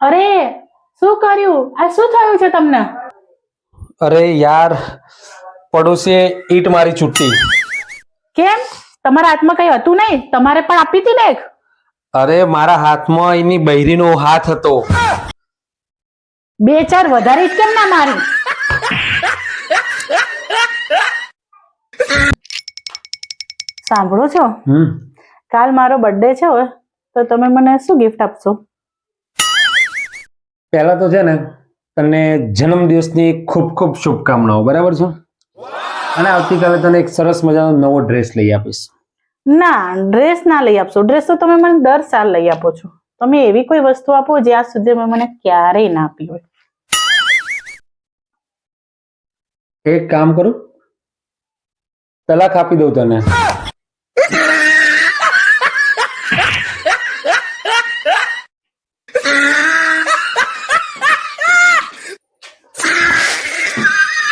અરે શું કર્યું? આ શું થયું છે તમને? અરે યાર પડોશીએ ઈટ મારી છૂટી કેમ? તમારા હાથમાં કઈ હતું નહીં? તમારે પણ આપી હતી ને એક અરે મારા હાથમાં એની બૈરીનો હાથ હતો. બે ચાર વધારે ઈટ કેમ ના મારી? સાંભળો છો? હમ. કાલ મારો બર્થડે છે હવે તો તમે મને શું ગિફ્ટ આપશો? પહેલા તો છે ને તને જન્મદિવસની ખૂબ ખૂબ શુભકામનાઓ બરાબર છે? અને આવતીકાલે તને એક સરસ મજાનો નવો ડ્રેસ લઈ આપીશ. ના ડ્રેસ ના લઈ આપશો. ડ્રેસ તો તમે મને દર સાલ લઈ આપો છો. તમે એવી કોઈ વસ્તુ આપો જે આજ સુધી મેં મને ક્યારેય ના આપી હોય. એક કામ કરું. તલાક આપી દઉં તને.